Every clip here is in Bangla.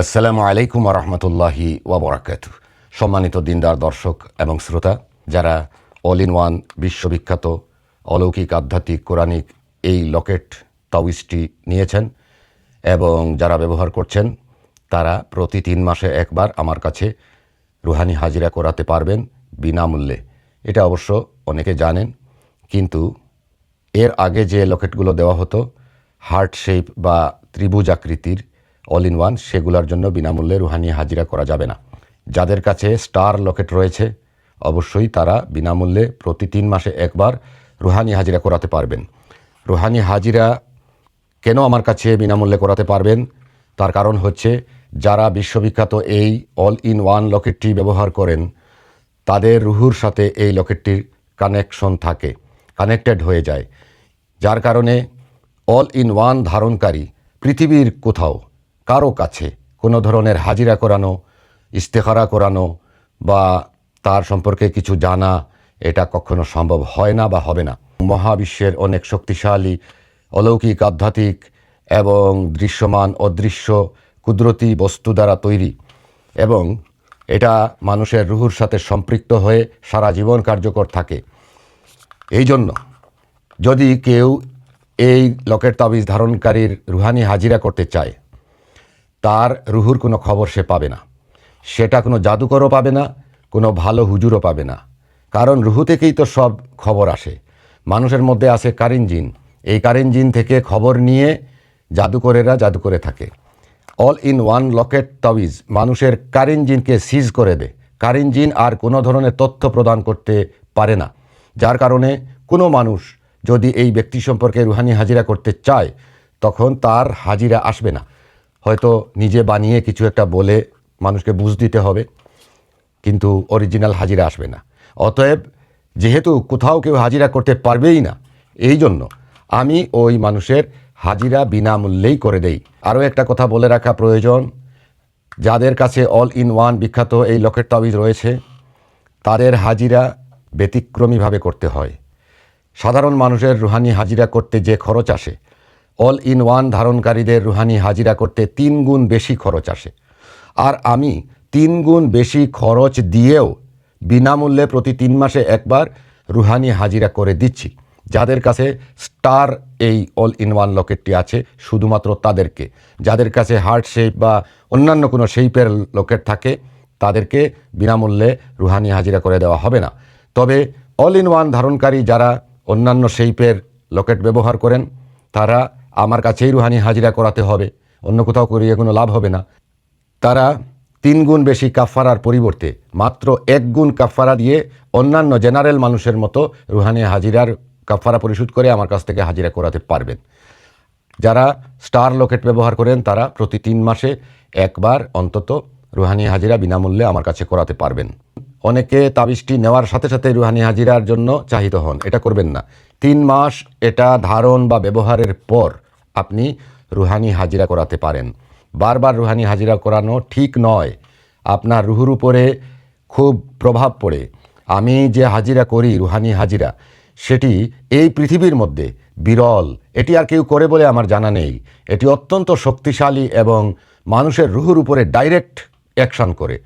আসসালামু আলাইকুম রহমতুল্লাহি ওবরাকাত সম্মানিত দিনদার দর্শক এবং শ্রোতা, যারা অল ইন ওয়ান বিশ্ববিখ্যাত, অলৌকিক, আধ্যাত্মিক, কোরআনিক এই লকেট তাউইসটি নিয়েছেন এবং যারা ব্যবহার করছেন, তারা প্রতি তিন মাসে একবার আমার কাছে রুহানি হাজিরা করাতে পারবেন বিনামূল্যে। এটা অবশ্য অনেকে জানেন, কিন্তু এর আগে যে লকেটগুলো দেওয়া হতো, হার্ট শেপ বা ত্রিভুজ আকৃতির অল ইন ওয়ান সেগুলোর জন্য বিনামূল্যে রুহানি হাজিরা করা যাবে না। যাদের কাছে স্টার লকেট রয়েছে, অবশ্যই তারা বিনামূল্যে প্রতি তিন মাসে একবার রুহানি হাজিরা করাতে পারবেন। রুহানি হাজিরা কেন আমার কাছে বিনামূল্যে করাতে পারবেন? তার কারণ হচ্ছে, যারা বিশ্ববিখ্যাত এই অল ইন ওয়ান লকেটটি ব্যবহার করেন, তাদের রুহুর সাথে এই লকেটটির কানেকশন থাকে, কানেক্টেড হয়ে যায়। যার কারণে অল ইন ওয়ান ধারণকারী পৃথিবীর কোথাও কারও কাছে কোনো ধরনের হাজিরা করানো, ইস্তেখারা করানো বা তার সম্পর্কে কিছু জানা এটা কখনো সম্ভব হয় না বা হবে না। মহাবিশ্বের অনেক শক্তিশালী, অলৌকিক, আধ্যাত্মিক এবং দৃশ্যমান, অদৃশ্য, কুদরতি বস্তু দ্বারা তৈরি এবং এটা মানুষের রুহুর সাথে সম্পৃক্ত হয়ে সারা জীবন কার্যকর থাকে। এই জন্য যদি কেউ এই লকেট তাবিজ ধারণকারীর রুহানি হাজিরা করতে চায় তার রুহুর কোনো খবর সে পাবে না। সেটা কোনো জাদুকরও পাবে না, কোনো ভালো হুজুরও পাবে না। কারণ রুহু থেকেই তো সব খবর আসে। মানুষের মধ্যে আছে কারিন জিন। এই কারিন জিন থেকে খবর নিয়ে জাদুকরেরা জাদু করে থাকে। অল ইন ওয়ান লকেট তাবিজ। মানুষের কারিন জিনকে সিজ করে দেয় কারিন জিন আর কোনো ধরনের তথ্য প্রদান করতে পারে না। যার কারণে কোনো মানুষ যদি এই ব্যক্তি সম্পর্কে রুহানি হাজিরা করতে চায়, তখন তার হাজিরা আসবে না। হয়তো নিজে বানিয়ে কিছু একটা বলে মানুষকে বুঝ দিতে হবে, কিন্তু অরিজিনাল হাজিরা আসবে না। অতএব যেহেতু কোথাও কেউ হাজিরা করতে পারবেই না, এই জন্য আমি ওই মানুষের হাজিরা বিনামূল্যেই করে দেই। আরও একটা কথা বলে রাখা প্রয়োজন, যাদের কাছে অল ইন ওয়ান বিখ্যাত এই লকেট তাবিজ রয়েছে, তাদের হাজিরা ব্যতিক্রমীভাবে করতে হয়। সাধারণ মানুষের রুহানি হাজিরা করতে যে খরচ আসে অল ইন ওয়ান ধারণকারীদের রুহানি হাজিরা করতে তিন গুণ বেশি খরচ আসে। আর আমি তিন গুণ বেশি খরচ দিয়েও বিনামূল্যে প্রতি তিন মাসে একবার রুহানি হাজিরা করে দিচ্ছি। যাদের কাছে স্টার এই অল ইন ওয়ান লকেটটি আছে, শুধুমাত্র তাদেরকে। যাদের কাছে হার্ট শেপ বা অন্যান্য কোনো শেপের লকেট থাকে, তাদেরকে বিনামূল্যে রুহানি হাজিরা করে দেওয়া হবে না। তবে অল ইন ওয়ান ধারণকারী যারা অন্যান্য শেপের লকেট ব্যবহার করেন, তারা আমার কাছেই রুহানি হাজিরা করাতে হবে। অন্য কোথাও করিয়ে কোনো লাভ হবে না। তারা তিন গুণ বেশি কাফারার পরিবর্তে মাত্র এক গুণ কাফারা দিয়ে অন্যান্য জেনারেল মানুষের মতো রুহানি হাজিরার কাফারা পরিশোধ করে আমার কাছ থেকে হাজিরা করাতে পারবেন। যারা স্টার লকেট ব্যবহার করেন, তারা প্রতি তিন মাসে একবার অন্তত রুহানি হাজিরা বিনামূল্যে আমার কাছে করাতে পারবেন। অনেকে তাবিজটি নেওয়ার সাথে সাথে রুহানি হাজিরার জন্য চাহিত হন। এটা করবেন না। তিন মাস এটা ধারণ বা ব্যবহারের পর আপনি রুহানি হাজিরা করাতে পারেন। বারবার রুহানি হাজিরা করানো ঠিক নয়। আপনার রুহুর উপরে খুব প্রভাব পড়ে। আমি যে হাজিরা করি, রুহানি হাজিরা, সেটি এই পৃথিবীর মধ্যে বিরল। এটি আর কেউ করে বলে আমার জানা নেই। এটি অত্যন্ত শক্তিশালী এবং মানুষের রুহুর উপরে ডাইরেক্ট অ্যাকশন করে।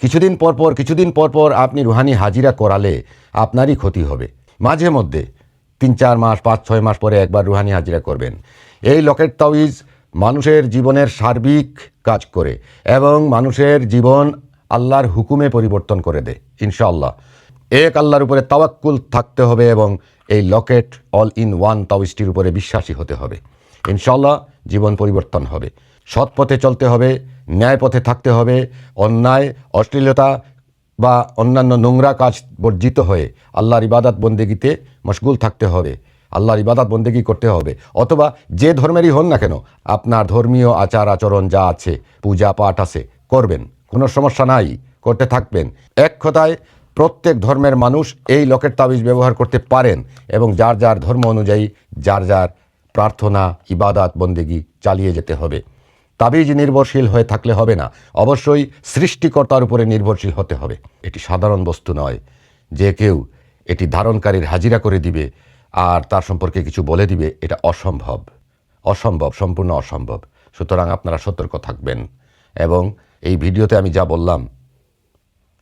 কিছুদিন পর পর, কিছুদিন পর পর আপনি রুহানি হাজিরা করালে আপনারই ক্ষতি হবে। মাঝে মধ্যে তিন, চার মাস, পাঁচ, ছয় মাস পরে একবার রুহানি হাজিরা করবেন। এই লকেট তাওয়িজ মানুষের জীবনের সার্বিক কাজ করে এবং মানুষের জীবন আল্লাহর হুকুমে পরিবর্তন করে দেয়, ইনশাআল্লাহ। এক আল্লাহর উপরে তাওয়াক্কুল থাকতে হবে এবং এই লকেট অল ইন ওয়ান তাওয়িজটির উপরে বিশ্বাসী হতে হবে, ইনশাআল্লাহ জীবন পরিবর্তন হবে। সৎ পথে চলতে হবে ন্যায় পথে থাকতে হবে, অন্যায়, অশ্লীলতা বা অন্যান্য নোংরা কাজ বর্জিত হয়ে আল্লাহর ইবাদত বন্দেগিতে মশগুল থাকতে হবে, আল্লাহর ইবাদত বন্দেগি করতে হবে। অথবা যে ধর্মেরই হন না কেন, আপনার ধর্মীয় আচার আচরণ যা আছে, পূজা পাঠ আছে, করবেন। কোনো সমস্যা নাই, করতে থাকবেন। এক কথায়, প্রত্যেক ধর্মের মানুষ এই লকেট তাবিজ ব্যবহার করতে পারেন এবং যার যার ধর্ম অনুযায়ী যার যার প্রার্থনা, ইবাদাত বন্দেগি চালিয়ে যেতে হবে। তাবিজ নির্ভরশীল হয়ে থাকলে হবে না। অবশ্যই সৃষ্টিকর্তার উপরে নির্ভরশীল হতে হবে। এটি সাধারণ বস্তু নয়। যে কেউ এটি ধারণকারীর হাজিরা করে দিবে আর তার সম্পর্কে কিছু বলে দিবে, এটা অসম্ভব। অসম্ভব, সম্পূর্ণ অসম্ভব। সুতরাং আপনারা সতর্ক থাকবেন। এবং এই ভিডিওতে আমি যা বললাম,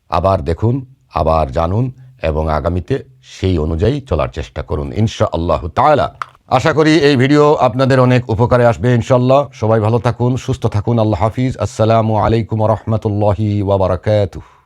আবার দেখুন, আবার জানুন, এবং আগামীতে সেই অনুযায়ী চলার চেষ্টা করুন। ইনশা আল্লাহ তাআলা। আশা করি এই ভিডিও আপনাদের অনেক উপকারে আসবে ইনশাল্লাহ সবাই ভালো থাকুন, সুস্থ থাকুন। আল্লাহ হাফিজ। আসসালামু আলাইকুম রহমতুল্লাহি ওয়াবারাকাতুহ